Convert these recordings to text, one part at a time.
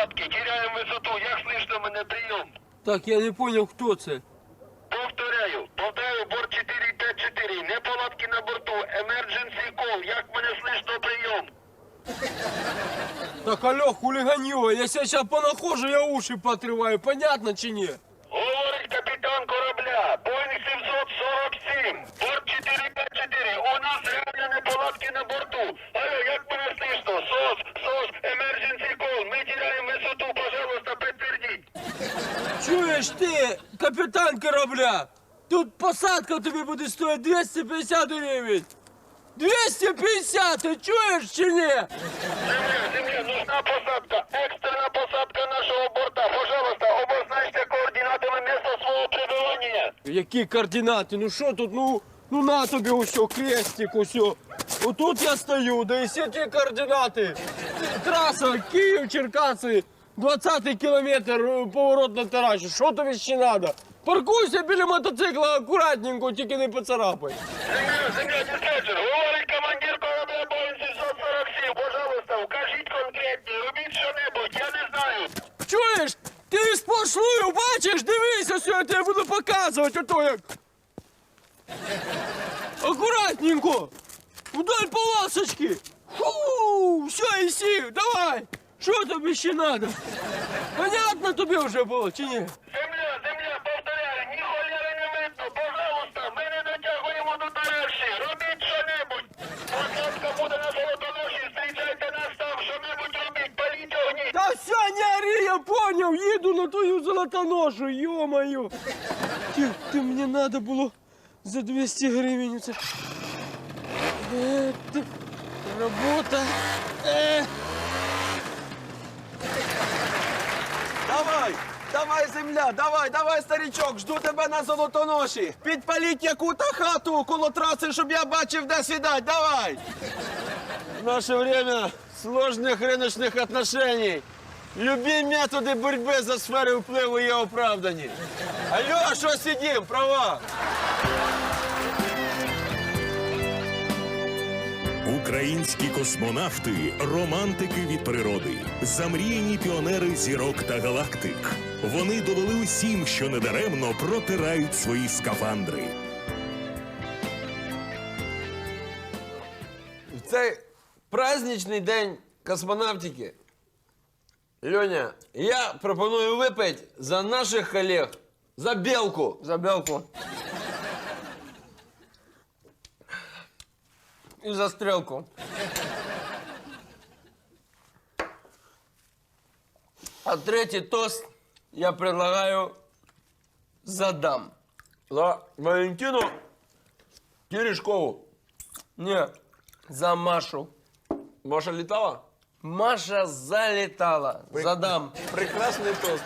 неполадки, теряем высоту. Як слышно мене прийом? Так, я не понял, хто це. Повторяю, повторяю, борт 454, неполадки на борту, emergency call. Як мене слышно прийом? Так, алло, хулиганье, я сейчас понахожу, я уши поотрываю, понятно чи ні? Чуєш ти, капітан корабля? Тут посадка тобі буде стоїти 250 гривень. 250, ти чуєш чи ні? Земля, земля, нужна посадка, екстрена посадка нашого борта. Пожалуйста, обозначте координатами місця свого пребывания. Які координати? Ну що тут, ну, ну на тобі усьо, крестик, усьо. Отут я стою, да і всі ті координати. Траса Київ, Черкаси, 20 кілометр, е, поворот на Тараші. Що тобі ще треба? Паркуйся біля мотоцикла акуратненько, тільки не поцарапай. Говорить командир корабля Боїнг 747. Пожалуйста, вкажіть конкретні, робіть що-небудь, я не знаю. Чуєш? Ти сплошную бачиш? Дивися, все, я тебе буду показувати, ото як. Акуратненько. Вдоль полосочки. Фу, все, і сів, давай. Що тобі ще треба? Понятно тобі вже було, чи ні? Земля, земля, повторяю, ні холєри не видно. Пожалуйста, ми не дотягуємо до Тараші. Робіть що-небудь. Посадка буде на золотоноші, зустрічайте нас там, що-небудь робіть, паліть огні. Та все, не ори, я понял, їду на твою золотоношу, ё-моё. Ти, ти мені надо було за 200 гривень це. Е, ти, робота. Е. Давай, давай, земля, давай, давай, старичок, жду тебе на золотоноші. Підпаліть яку-то хату коло траси, щоб я бачив, де сідать, давай. В наше время сложных рыночных отношений. Любі методи боротьби за сфери впливу є оправдані. Алло, а що сидім, права? Українські космонавти романтики від природи, замріяні піонери зірок та галактик. Вони довели усім, що недаремно протирають свої скафандри. В цей праздничний день космонавтики. Льоня, я пропоную випити за наших колег, за білку. За белку. И за стрелку. А третий тост я предлагаю задам. За Валентину Терешкову. Не, за Машу. Маша літала? Маша залетала. Задам. Прекрасний тост.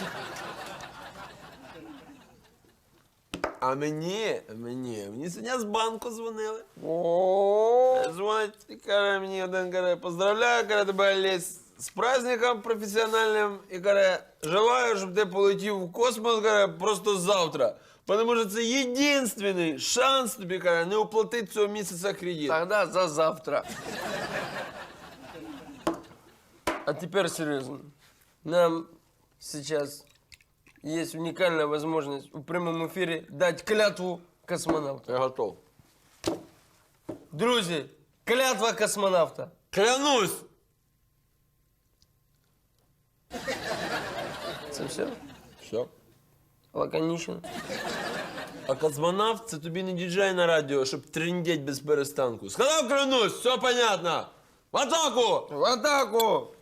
А мені, мені, мені сьогодні з банку дзвонили. Дзвонить каже мені один каже, поздравляю, каже, тебе Олесь, з праздником професіональним. І каже, желаю, щоб ти полетів в космос, каже, просто завтра. Тому що це єдиний шанс тобі, каже, не оплатити цього місяця кредит. тогда за завтра. А теперь серьезно. Нам сейчас есть уникальная возможность в прямом эфире дать клятву космонавту. Я готов. Друзі, клятва космонавта. Клянусь! Це все? Все. Лаконично. А космонавт це тобі не діджей на радіо, щоб трендеть без перестанку. Сказав клянусь, все понятно. В атаку! В атаку!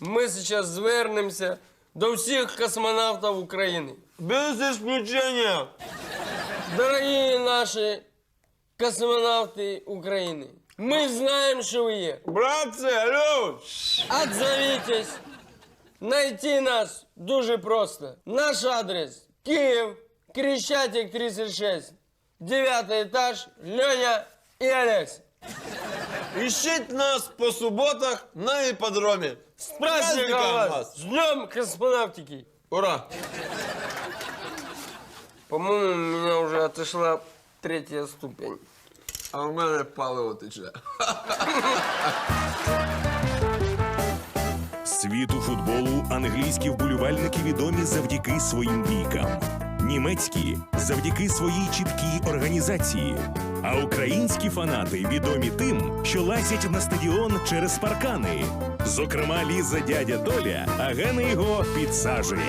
Ми зараз звернемося до всіх космонавтів України. Без исключения. Дорогі наші космонавти України, ми знаємо, що ви є. Братцы, алло! Отзовитесь. Найти нас дуже просто. Наш адрес Київ, Крещатик 36, 9 этаж, Леня і Олекс. Ищите нас по субботах на ипподроме. С праздником вас! С днем космонавтики! Ура! По-моему, у меня уже отошла третья ступень. А у мене паливо тече. Світу футболу англійські вболівальники відомі завдяки своїм бійкам. Німецькі завдяки своїй чіткій організації. А українські фанати відомі тим, що лазять на стадіон через паркани. Зокрема, ліза дядя Толя, а Гена його підсажує.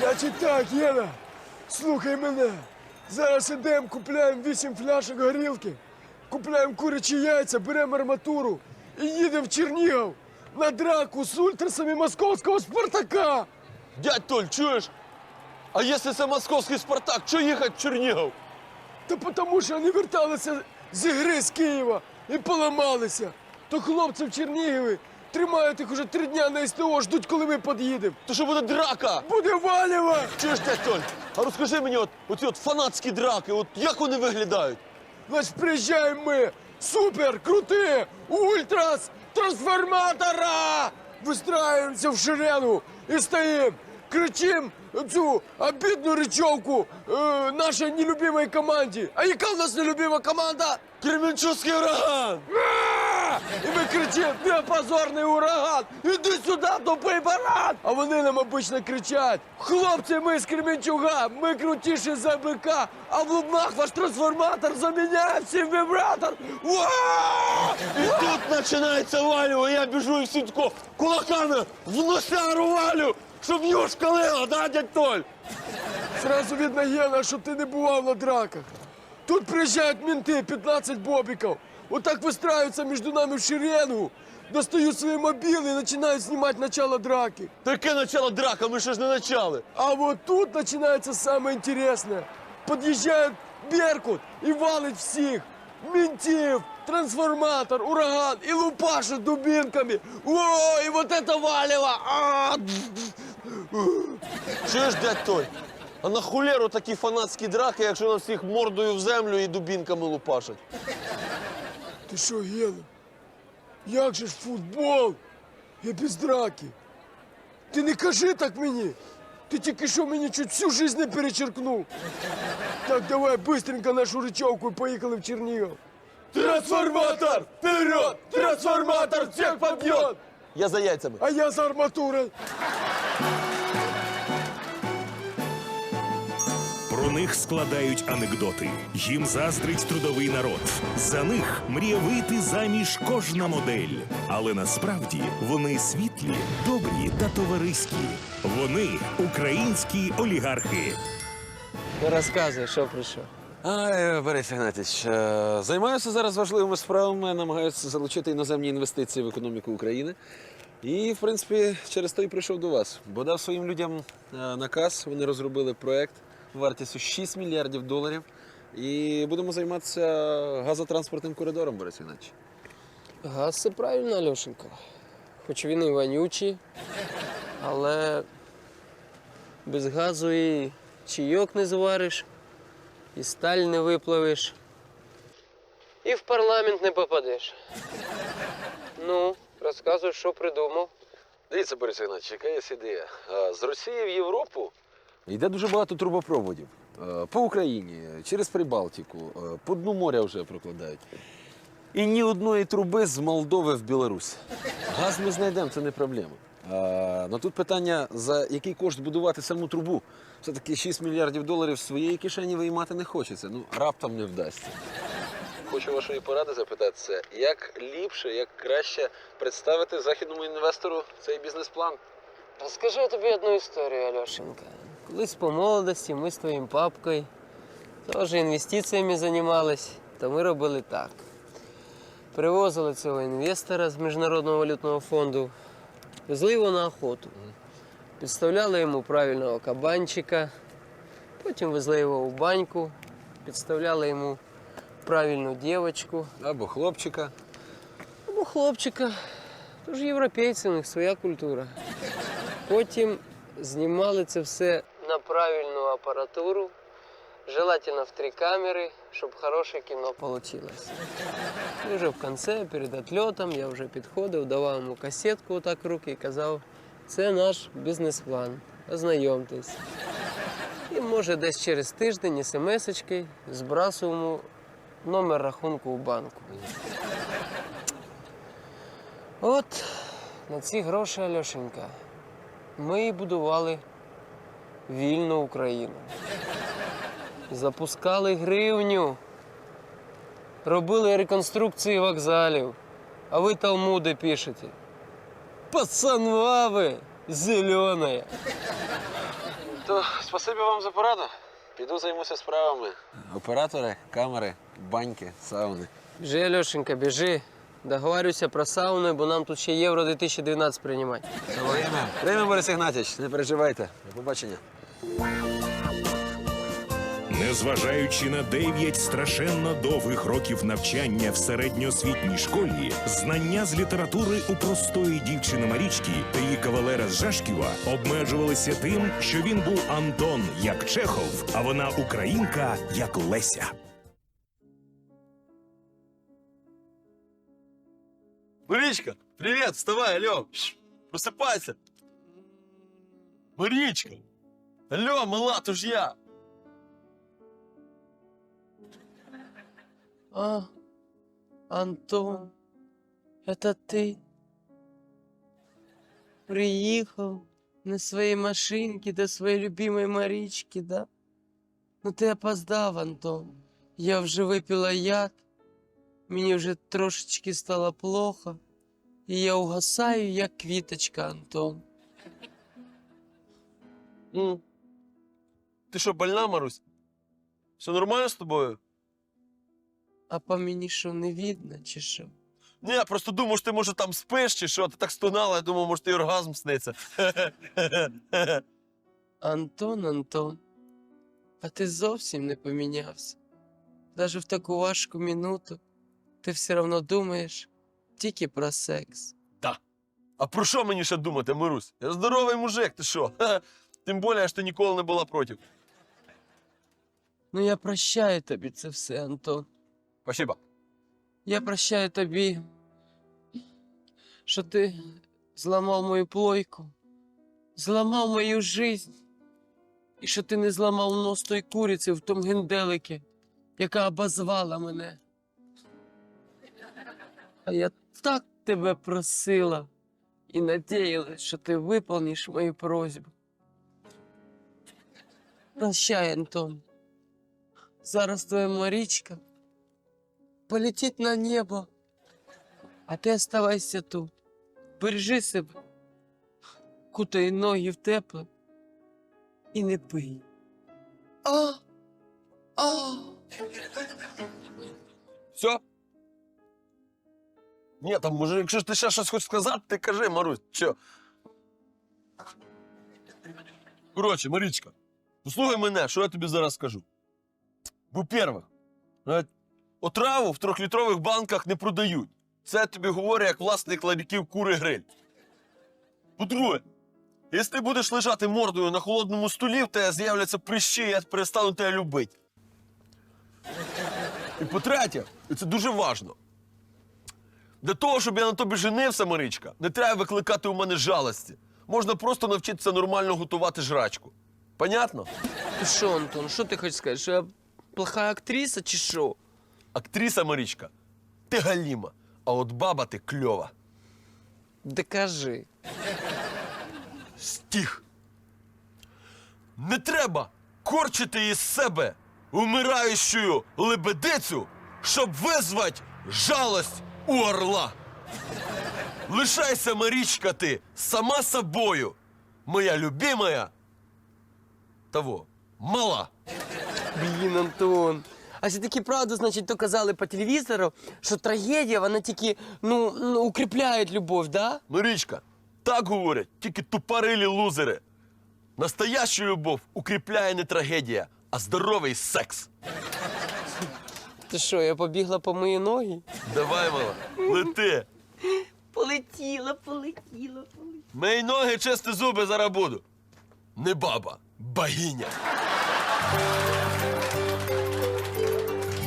Значить так, Єна, слухай мене. Зараз ідемо, купляємо вісім пляшок горілки, купляємо курячі яйця, беремо арматуру і їдемо в Чернігів на драку з ультрасами московського Спартака. Дядь Толь, чуєш? А якщо це московський Спартак, що їхати в Чернігів? Та тому що вони верталися з ігри з Києва і поламалися. То хлопці в Чернігові тримають їх уже три дня на СТО, ждуть, коли ми під'їдемо. То що буде драка? Буде валіва! Чуєш, дядь Толь? А розкажи мені, от, оці от фанатські драки, от як вони виглядають? Значить, приїжджаємо ми! Супер, круті! Ультрас! Трансформатора! Вистраиваемся в шеренгу і стоїм! Кричим цю обідну речовку е, нашій нелюбимій команді. А яка в нас нелюбима команда? Кременчуцький ураган! І ми кричимо, де позорний ураган! Іди сюди, тупий баран! А вони нам обично кричать: хлопці, ми з Кременчуга, ми крутіші за бика, а в Лубнах ваш трансформатор заміняє всім вібратор! Уа! І тут починається валю, а я біжу і всі тако кулаками в носяру валю, щоб юшка лила, да, дядь Толь? Сразу видно, Гена, що ти не бував на драках. Тут приїжджають менти, 15 бобиків. Отак вистраюються між нами в шеренгу, достають свої мобіли і починають знімати начало драки. Таке начало драка, ми ще ж не начали. А вот тут начинается самое интересное. Подъезжает Беркут и валит всех. Ментив, трансформатор, ураган и лупашит дубинками. О, и вот это валево! Чуєш, дядь Толь? А на хулеру такі фанатські драки, якщо нас всіх мордою в землю і дубінками лупашать. Ти що, Гена? Як же ж футбол? Я без драки. Ти не кажи так мені. Ти тільки що мені чуть всю жизнь не перечеркнув. Так, давай быстренько нашу речовку і поїхали в Чернігів. Трансформатор! Вперед! Трансформатор всех побьет! Я за яйцями. А я за арматурой. Про них складають анекдоти. Їм заздрить трудовий народ. За них мріє вийти заміж кожна модель. Але насправді вони світлі, добрі та товариські. Вони українські олігархи. Розказуй, що прийшов. Ай, Борис Ігнатіч, е, займаюся зараз важливими справами, намагаюся залучити іноземні інвестиції в економіку України. І, в принципі, через то і прийшов до вас. Бо дав своїм людям е, наказ, вони розробили проект вартістю 6 мільярдів доларів. І будемо займатися газотранспортним коридором, Борис Ігнатіч. Газ це правильно, Альошенко. Хоч він і вонючий, але без газу і чайок не звариш, і сталь не виплавиш, і в парламент не попадеш. Ну, розказуй, що придумав. Дивіться, Борис Ігнатович, яка є ідея. З Росії в Європу йде дуже багато трубопроводів. Е, По Україні, через Прибалтику, е, по дну моря вже прокладають. І ні одної труби з Молдови в Білорусь. Газ ми знайдемо, це не проблема. А, ну тут питання, за який кошт будувати саму трубу. Все-таки 6 мільярдів доларів з своєї кишені виймати не хочеться. Ну, раптом не вдасться. Хочу вашої поради запитатися, як ліпше, як краще представити західному інвестору цей бізнес-план? Розкажу тобі одну історію, Альошенька. Колись по молодості ми з твоїм папкою теж інвестиціями займались, то ми робили так. Привозили цього інвестора з Міжнародного валютного фонду, везли його на охоту, підставляли йому правильного кабанчика, потім везли його у баньку, підставляли йому правильну дівчинку Або хлопчика. або хлопчика. Тож європейці, у них своя культура. Потім знімали це все на правильну апаратуру, желательно в три камери, щоб хороше кіно вийшло. І вже в кінці, перед отльотом, я вже підходив, давав йому касетку отак в руки і казав, це наш бізнес-план, ознайомтесь. І може десь через тиждень смс-очки збрасував йому номер рахунку у банку. От на ці гроші, Альошенька, ми будували вільну Україну. Запускали гривню, робили реконструкції вокзалів, а ви талмуди пишете. Пацанва ви, зелена. То спасибі вам за пораду. Піду займуся справами. Оператори, камери, баньки, сауни. Біжи, Альошенька, біжи. Договорюся про сауни, бо нам тут ще Євро 2012 приймати. Время. Время, Борис Ігнатьович, не переживайте. До побачення. Незважаючи на 9 страшенно довгих років навчання в середньоосвітній школі, знання з літератури у простої дівчини Марічки та її кавалера з Жашківа обмежувалися тим, що він був Антон як Чехов, а вона українка як Леся. Марічка, привіт, вставай, алло. Шш, Просипайся. Марічка. Алло, мала, то ж я. А, Антон, это ты? Приехал на своей машинке до своей любимой Марички, да? Ну ты опоздав, Антон. Я вже випила яд, мені вже трошечки стало плохо, і я угасаю, як квіточка, Антон. М. Ти що, больна, Марусь? Все нормально з тобою? А по мені що не видно, чи що? Ні, я просто думав, що ти може там спиш чи що, ти так стонала, я думав, може, ти оргазм сниться. Антон, Антон, а ти зовсім не помінявся. Даже в таку важку минуту ти все одно думаєш тільки про секс. А про що мені ще думати, Марусь? Я здоровий мужик, ти що? Тим більше, що ти ніколи не була проти. Ну я прощаю тобі це все, Антон. Спасибо. Я прощаю тобі, що ти зламав мою плойку, зламав мою жизнь, і що ти не зламав нос той куриці в тому генделикі, яка обозвала мене. А я так тебе просила і надіялась, що ти виповниш мою просьбу. Прощай, Антон. Зараз твоя Марічка полетить на небо, а ти оставайся тут. Бережи себе, кутай ноги в тепле і не пий. А, а. Все? Ні, там, може, якщо ж ти ще щось хочеш сказати, ти кажи, Марусь, що? Коротше, Марічка, послухай мене, що я тобі зараз скажу. По-перше, отраву в трьохлітрових банках не продають. Це тобі говорю як власник ларьків кури гриль. По-друге, якщо ти будеш лежати мордою на холодному столі, в тебе з'являться прищі, я перестану тебе любити. І по-третє, це дуже важливо. Для того, щоб я на тобі женився, Маричка, не треба викликати у мене жалості. Можна просто навчитися нормально готувати жрачку. Понятно? Ти що, Антон, що ти хочеш сказати? Що я плоха актриса чи що? Актриса Марічка, ти галіма, а от баба ти кльова. Докажи. Стіх. Не треба корчити із себе умираючу лебедицю, щоб визвати жалость у орла. Лишайся, Марічка, ти сама собою, моя любимая того, мала. Блін, Антон. А все таки правда, значить, то казали по телевізору, що трагедія, вона тільки ну, ну укріпляє любов, да? Марічка, так говорять тільки тупорилі лузери. Настоящу любов укріпляє не трагедія, а здоровий секс. Ти що, я побігла по мої ноги? Давай, мала, лети. Полетіла, полетіла, полетіла. Мої ноги чисті зуби зараз буду. Не баба, богиня.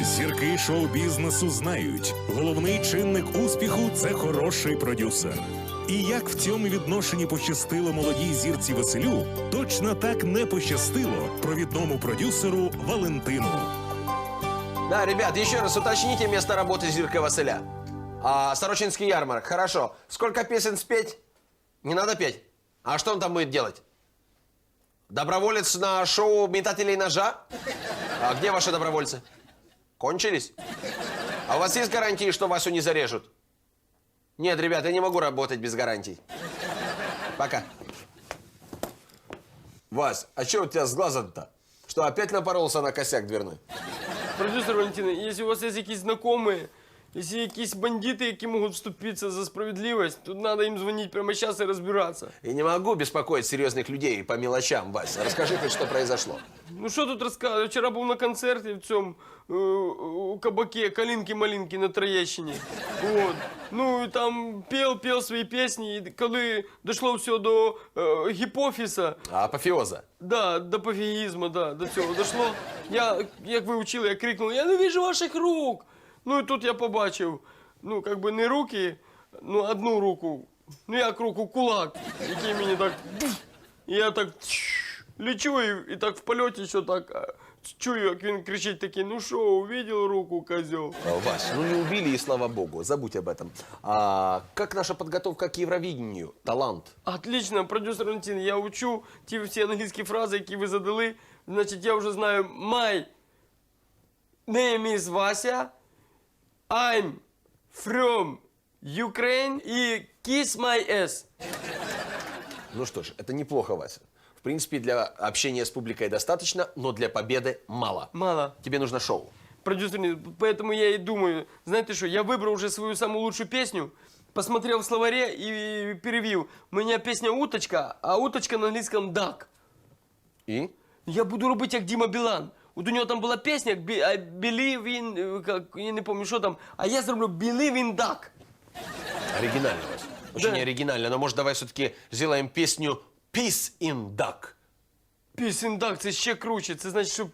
Зірки шоу-бізнесу знають, головний чинник успіху це хороший продюсер. І як в цьому відношенні пощастило молодій зірці Василю, точно так не пощастило провідному продюсеру Валентину. Да, ребят, еще раз уточните место работы Зирка Василя. А, Сорочинский ярмарок, хорошо. Сколько песен спеть? Не надо петь. А что он там будет делать? Доброволец на шоу метателей ножа? А где ваши добровольцы? Кончились? А у вас есть гарантии, что Васю не зарежут? Нет, ребят, я не могу работать без гарантий. Пока. Вась, а что у тебя с глазом-то? Что, опять напоролся на косяк дверной? Продюсер Валентина, если у вас є якісь знайомі, якщо якісь бандити, які можуть вступитися за справедливість, то треба їм дзвонити прямо зараз і розбиратися. Я не могу беспокоить серьезных людей по мелочам, Вась. Расскажи хоть, что произошло. Ну що тут розказувати? Вчора був на концерті в цьому е, у кабаке Калинки-Малинки на Троєщині. От. Ну і там пів, пів свої пісні, і коли дійшло все до е, гіпофіса, А апофеоза. Да, до пофігізму, да, до цього дійшло. Я, як ви вчили, я крикнув, я не вижу ваших рук. Ну і тут я побачив, ну, як би не руки, ну, одну руку, ну як руку, кулак, який мені так. І я так лічу і, і так в польоті, що так а, чую, як він кричить такий, ну що, увидел руку, козел? А, Вась, ну не убили, и слава богу. Забудь об этом. А как наша подготовка к Евровидению? Талант. Отлично, продюсер Валентин, я учу ті всі англійські фрази, які ви задали. Значить, я вже знаю my name is Вася, I'm from Ukraine і kiss my ass. Ну что ж, это неплохо, Вася. В принципе, для общения с публикой достаточно, но для победы мало. Мало. Тебе нужно шоу. Продюсер, Леонид, поэтому я и думаю, знаете что, я выбрал уже свою самую лучшую песню, посмотрел в словаре и перевил. У меня песня «Уточка», а «Уточка» на английском «duck». И? Я буду робити як Діма Білан. От у нього там була пісня як «Be- I Believe in... е, Как, я не пам'ятаю, що там. А я зроблю Believe in Duck. Оригинально, Вася. Очень Да. оригинально. Но может давай все-таки сделаем песню Peace in Duck. Peace in Duck, це ще круче. Це значить, що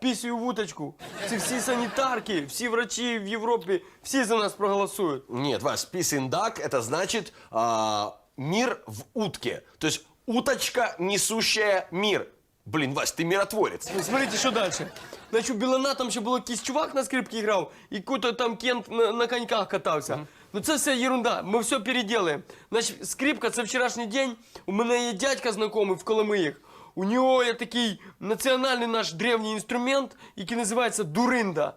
пісію в уточку. Це всі санітарки, всі врачі в Європі, всі за нас проголосують. Нет, Вась, Peace in Duck это значит а, мир в утке. То есть уточка, несущая мир. Блин, Вась, ты миротворец. Ну, Смотрите, що далі. Значить, у Білана там ще було якийсь чувак на скрипці грав, і куто там Кент на, на коньках катався. Ну це все ерунда, ми все переделаем. Значить, скрипка це вчорашній день. У мене є дядька знайомий в Коломиях. У нього є такий національний наш древній інструмент, який називається дуринда.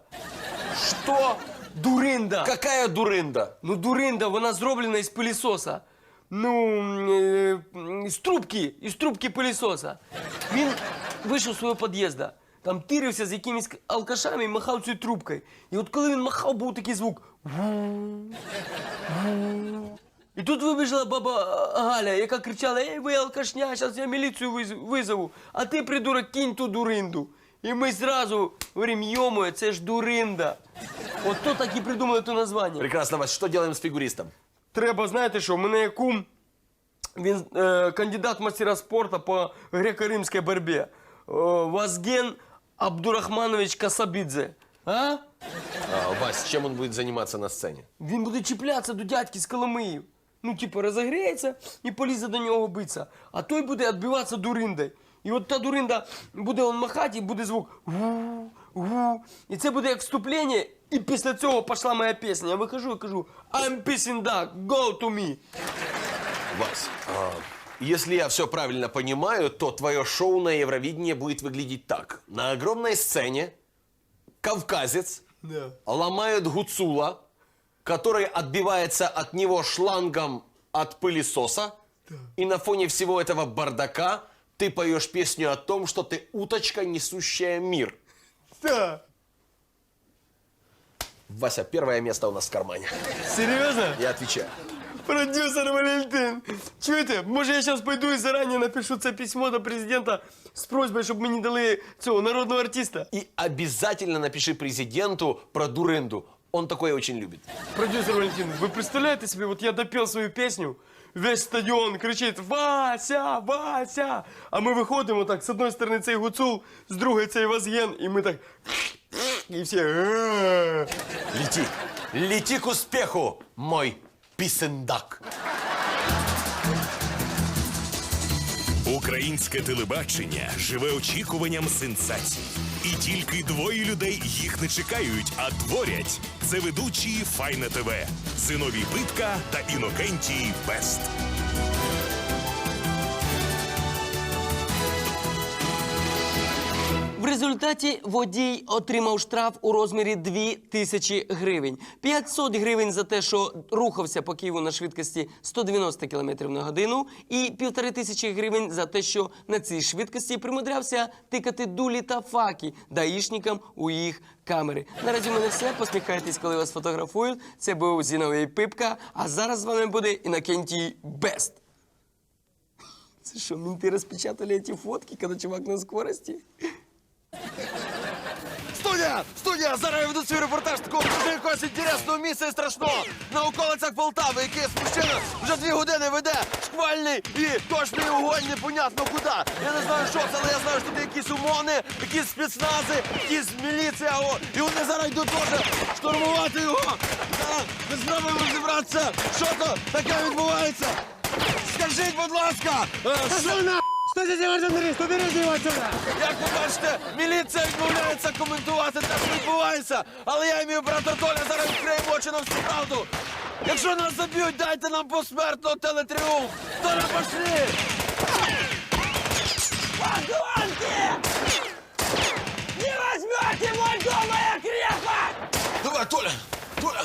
Что? Дуринда! Какая дурында? Ну, дуринда, вона зроблена із пилісоса. Ну, е, з трубки, із трубки пилісоса. Він вийшов з свого під'їзду, там тирився з якимись алкашами і махав цією трубкою. І от коли він махав, був такий звук. І тут вибіжала баба Галя, яка кричала: Ей, ви алкашня, зараз я міліцію визову, а ти, придурок, кинь ту дуринду. І ми зразу говоримо, йомо, це ж дуринда. От то так і придумали то названня. Прекрасно, Вась, что делаем с фигуристом? Треба, знаєте що, у мене є кум, він е, кандидат мастера спорту по греко-римській боротьбі. Е, Вазген Абдурахманович Касабідзе. А? А, Вась, чем он будет заниматься на сцене? Він буде чіплятися до дядьки з Коломиї. Ну, типу, розогріється і полізе до нього битися. А той буде відбиватися дуриндою. І от та дуринда буде он махати, і буде звук гу, гу. І це буде як вступлення, і після цього пішла моя пісня. Я вихожу і кажу I'm pissing duck, go to me. Вась, а, если я все правильно понимаю, то твое шоу на Евровидении будет выглядеть так. На огромной сцене кавказец ломает гуцула, который отбивается от него шлангом от пылесоса, и на фоне всего этого бардака ты поешь песню о том, что ты уточка, несущая мир. Да. Вася, первое место у нас в кармане. Серйозно? Я отвечаю. Продюсер Валентин, чуєте, може я зараз пойду і зарані напишу це письмо до президента з просьбою, щоб мені дали цього народного артиста. И обязательно напиши президенту про дурынду. Он такое очень любит. Продюсер Валентин, ви представляєте собі, от я допів свою пісню, весь стадіон кричить Вася, Вася! А ми виходимо так, з одної сторони цей гуцул, з другої цей вазген, і ми так. І всі. «Е-е-е». Лети, лети к успеху, мой писендак. Українське телебачення живе очікуванням сенсацій. І тільки двоє людей їх не чекають, а творять. Це ведучі Файна ТВ, Зиновій Питка та Інокентій Бест. Результаті водій отримав штраф у розмірі 2 тисячі гривень. 500 гривень за те, що рухався по Києву на швидкості 190 км на годину, і півтори тисячі гривень за те, що на цій швидкості примудрявся тикати дулі та факи даїшникам у їх камери. Наразі в мене все. Посміхайтесь, коли вас фотографують. Це був Зіновий Пипка, а зараз з вами буде Інокентій Бест. Це що, менти розпечатали ці фотки, коли чувак на скорості? Студія! Студія! Зараз я веду свій репортаж такого дуже якогось інтересного місця і страшного. На околицях Полтави, якийсь мужчина вже дві години веде шквальний і точний огонь непонятно куди. Я не знаю, що це, але я знаю, що тут якісь ОМОНи, якісь спецнази, якісь міліція. О, і вони зараз йдуть теж штурмувати його. Зараз Ми спробуємо розібратися, що то таке відбувається. Скажіть, будь ласка, е, що на... Делать, Андрей? Что берете его? Як ви бачите, міліція відмовляється коментувати те, що відбувається. Але я і мій брат Толя зараз відкриємо очі на всю правду. Якщо нас заб'ють, дайте нам посмертно телетріумф. Толя, пошли! Не возьмете мой дом, моя крепость! Давай, Толя! Толя!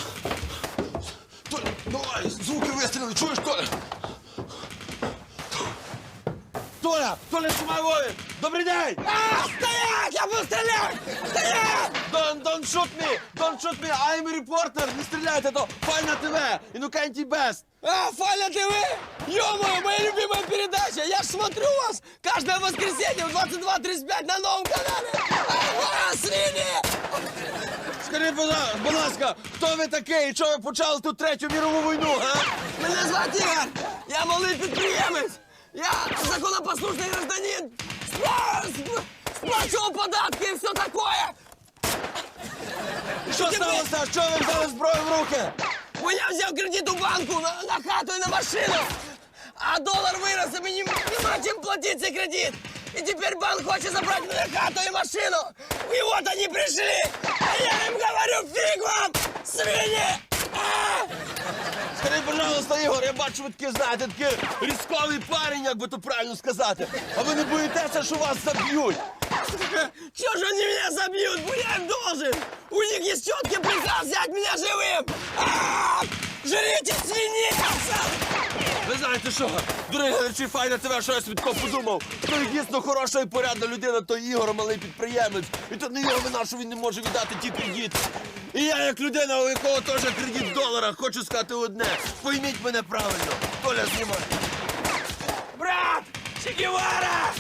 Толя, давай! Звуки вистріли, чуєш, Толя? Толя! Толя, тримай воїн! Добрий день! А, стоять! Я буду стрелять! Стоять! Don't, don't shoot me! Don't shoot me! I'm a reporter! Не стріляйте, то Файна ТВ! Інокентій Бест! А, Фаля ТВ! Ё-моё, моя любимая передача! Я ж смотрю вас каждое воскресенье в 22.35 на новом канале! Ага, свиньи! Скажіть, будь ла- будь ласка, хто ви такий і чого ви почали тут третю мірову війну, га? Мене звати Ігор! Я малий підприємець! Я законопослушний гражданин! Спла- сп- Сплачував податки і все такое! Що сталося? Що ви взяли зброю в руки? Бо я взяв кредит у банку на, на хату і на машину, а долар вирос, і мені нема чим платити цей кредит. І тепер банк хоче забрати мене хату і машину. І от вони прийшли, а я їм говорю, фіг вам, свині! А! Скажіть, пожалуйста, Ігор, я бачу, ви такі, знаєте, такий різковий парень, як би то правильно сказати. А ви не боїтеся, що вас заб'ють? Чего же они меня забьют? Бо я им должен! У них есть четкий приказ взять меня живым! А! Жрите свиней! Ви знаєте що? Дорогі глядачі, файна тебе, що я собі подумав. То дійсно хороша і порядна людина, то Ігор малий підприємець. І то не його вина, що він не може віддати ті кредити. І я, як людина, у якого теж кредит в доларах, хочу сказати одне. Пойміть мене правильно. Толя, знімай. Брат! Че Гевара!